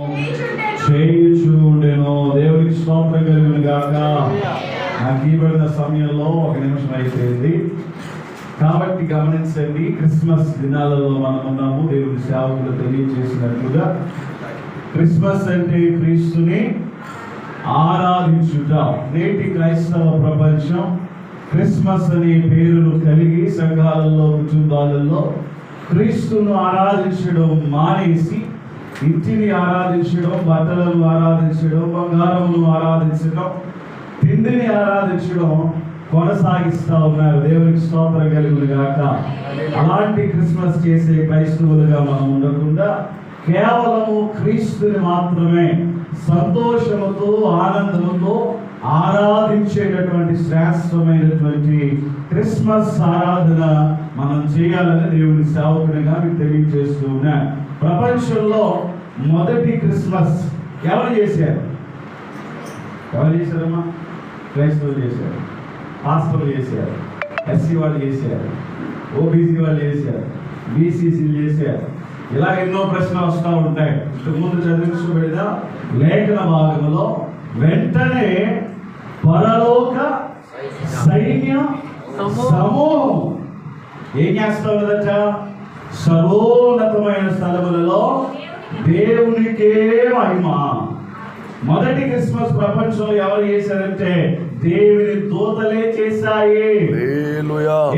చేయుచుండెను. దేవునికి స్తోత్ర కలుగును గాక నాకు ఇవ్వబడిన సమయంలో ఒక నిమిషం అయిపోయింది. కాబట్టి గమనించండి క్రిస్మస్ దినాలలో మనం ఉన్నాము దేవుని సేవకులు తెలియజేసినట్లుగా. క్రిస్మస్ అంటే క్రీస్తుని ఆరాధించుట. నేటి క్రైస్తవ ప్రపంచం క్రిస్మస్ అనే పేరును కలిగి సంఘాలలో కుటుంబాలలో క్రీస్తును ఆరాధించడం మానేసి ఇంటిని ఆరాధించడం బట్టలను ఆరాధించడం బంగారమును ఆరాధించడం తిండిని ఆరాధించడం కొనసాగిస్తా ఉన్నారు. దేవునికి స్తోత్రం కలుగులు గాక. అలాంటి క్రిస్మస్ చేసే క్రైస్తవులుగా మనం ఉండకుండా కేవలము క్రీస్తుని మాత్రమే సంతోషముతో ఆనందముతో ఆరాధించేటటువంటి శ్రేష్టమైనటువంటి క్రిస్మస్ ఆరాధన మనం చేయాలని దేవుని సేవకునిగా మీకు తెలియజేస్తూ ఉన్నా ప్రపంచంలో మొదటి క్రిస్మస్ ఎవరు చేశారు? ఎవరు చేశారమ్మా? క్రైస్తవులు చేశారు. పాస్టర్లు చేశారు. ఎస్సీ వాళ్ళు చేశారు. ఓబీసీ వాళ్ళు చేశారు. బీసీసీలు చేశారు. ఇలా ఎన్నో ప్రశ్నలు వస్తూ ఉంటాయి. ఇంతకుముందు చదివించబడిన లేఖన భాగంలో వెంటనే పరలోక సైన్య సమూహం. ఏం చేస్తా ఉన్నదట సర్వోన్నతమైన స్థలములలో దేవునికే మహిమ. మొదటి క్రిస్మస్ ప్రపంచంలో ఎవరు చేశారంటే దేవుని దూతలే చేశాయి.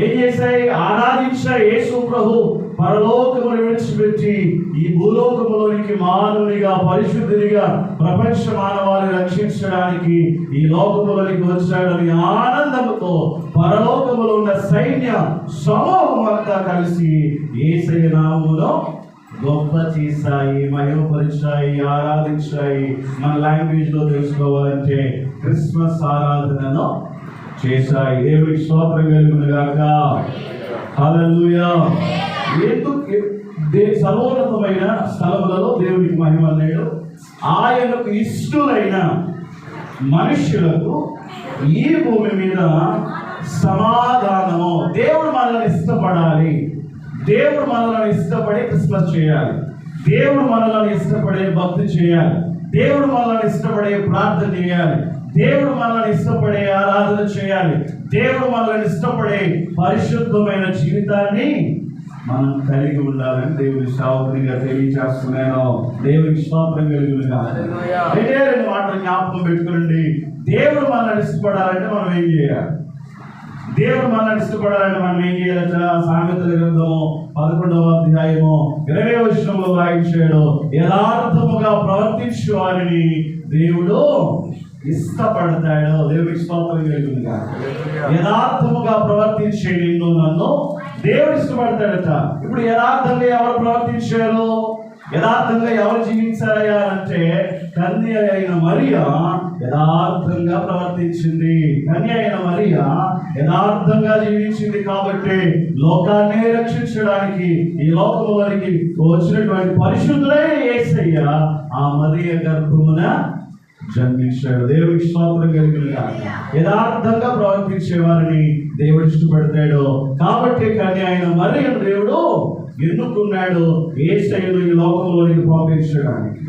ఏం చేశాయి? ఆరాధించ యేసు ప్రభు. పరలోకమును విడిచిపెట్టి ఈ భూలోకములోనికి మానవునిగా పరిశుద్ధునిగా ప్రపంచ మానవాన్ని రక్షించడానికి ఈ లోకములోనికి వచ్చాడని ఆనందముతో పరలోకములో ఉన్న సైన్య సమూహం అంతా కలిసి ఏసయ్య నామములో గొప్ప చేశాయి మహిమపరిచాయి ఆరాధించాయి. మన లాంగ్వేజ్లో తెలుసుకోవాలంటే క్రిస్మస్ ఆరాధనను చేశాయి. దేవుడికి స్తోత్రం కలుగును గాక. హల్లెలూయా. ఎందుకు దే సర్వోన్నతమైన స్థలములలో దేవునికి మహిమ లేడు. ఆయనకు ఇష్టలైన మనుష్యులకు ఈ భూమి మీద సమాధానము. దేవుడు మనల్ని ఇష్టపడాలి. దేవుడు మనల్ని ఇష్టపడి క్రిస్మస్ చేయాలి. దేవుడు మనల్ని ఇష్టపడే భక్తి చేయాలి. దేవుడు మనల్ని ఇష్టపడే ప్రార్థన చేయాలి. దేవుడు మనల్ని ఇష్టపడే ఆరాధన చేయాలి. దేవుడు మనల్ని ఇష్టపడే పరిశుద్ధమైన జీవితాన్ని మనం కలిగి ఉండాలని దేవుని సావుకునిగా తెలియజేస్తున్నాను దేవునికి స్తోత్రం కలిగినగా. రెండే రెండు మాటలు జ్ఞాపకం పెట్టుకోండి దేవుడు మనల్ని ఇష్టపడాలంటే మనం ఏం చేయాలి? దేవుడు మనల్ని ఇష్టపడాలంటే మనం ఏం చేయాలట సామెతల గ్రంథము పదకొండవ అధ్యాయము ఇరవై విషయంలో రాయించాడు యథార్థముగా ప్రవర్తించు వారిని దేవుడు ఇష్టపడతాడు. దేవుడికి స్తోత్రం కలిగిందిగా యథార్థముగా ప్రవర్తించే నిన్ను నన్ను దేవుడు ఇష్టపడతాడట. ఇప్పుడు యథార్థంగా ఎవరు ప్రవర్తించారు యథార్థంగా ఎవరు జీవించారయ్యా అంటే కన్య అయిన మరియ యథార్థంగా ప్రవర్తించింది కన్య అయిన మరియ యథార్థంగా జీవించింది కాబట్టి లోకాన్ని రక్షించడానికి ఈ లోకంలోనికి వచ్చినటువంటి పరిశుద్ధులైన ఏసయ్య ఆ మరియ గర్భమున జన్మించాడు. దేవుడికి స్తోత్రం కలిగిన యథార్థంగా ప్రవర్తించే వారిని దేవుడు ఇష్టపడతాడు. కాబట్టి కానీ ఆయన మరి దేవుడు ఎన్నుకున్నాడు. ఏసయ్యను ఈ లోకంలోనికి పంపించడానికి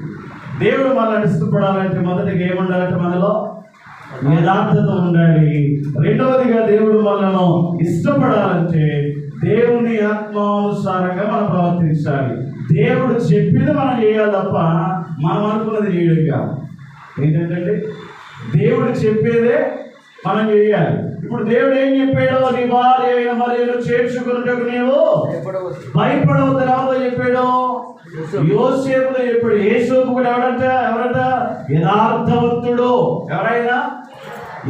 దేవుడు మనల్ని ఇష్టపడాలంటే మొదటిగా ఏముండాలంటే మనలో? యథార్థత ఉండాలి. రెండవదిగా దేవుడు మనను ఇష్టపడాలంటే దేవుని ఆత్మానుసారంగా మనం ప్రవర్తించాలి. దేవుడు చెప్పింది మనం చేయాలి తప్ప మనం అనుకున్నది చేయడుగా ఏంటంటే దేవుడు చెప్పేదే మనం చేయాలి. ఇప్పుడు దేవుడు ఏం చెప్పాడో నీ భార్య అయిన మరియు చేర్చుకున్నట్టు నీవు భయపడవద్దు ఎవరితో చెప్పాడు? యోసేపుతో చెప్పాడు. యేసోపు కూడా ఎవడంట ఎవరంట? యథార్థవంతుడు. ఎవరైనా?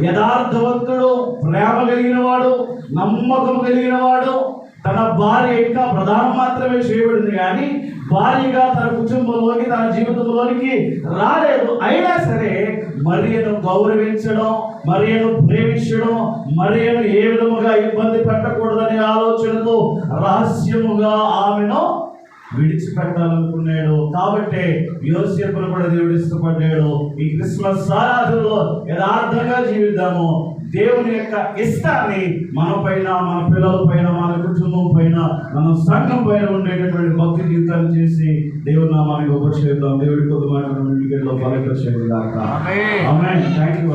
యథార్థవంతుడు ప్రేమ కలిగిన వాడు నమ్మకం కలిగిన వాడు తన భార్య ఇంకా ప్రధానం మాత్రమే చేయబడింది. కానీ భార్యగా తన కుటుంబంలోకి తన జీవితంలోనికి రాలేదు. అయినా సరే మరియను గౌరవించడం మరియను ప్రేమించడం మరియను ఏ విధముగా ఇబ్బంది పెట్టకూడదనే ఆలోచనతో రహస్యముగా ఆమెను విడిచిపెట్టాలనుకున్నాడు. కాబట్టి యోసేపును కూడా దేవుడు ఇష్టపడ్డాడు. ఈ క్రిస్మస్ ఆరాధనలో యథార్థంగా జీవిద్దాము. దేవుని యొక్క ఇష్టాన్ని మన పైన మన పిల్లల పైన మన కుటుంబం పైన మన సంఘం పైన ఉండేటటువంటి భక్తి జీవితాన్ని చేసి దేవుని నామానికి ఉపరిచేద్దాం దేవుడి కొద్ది మాట బలకరించేది దాకా. ఆమేన్. ఆమె థ్యాంక్ యూ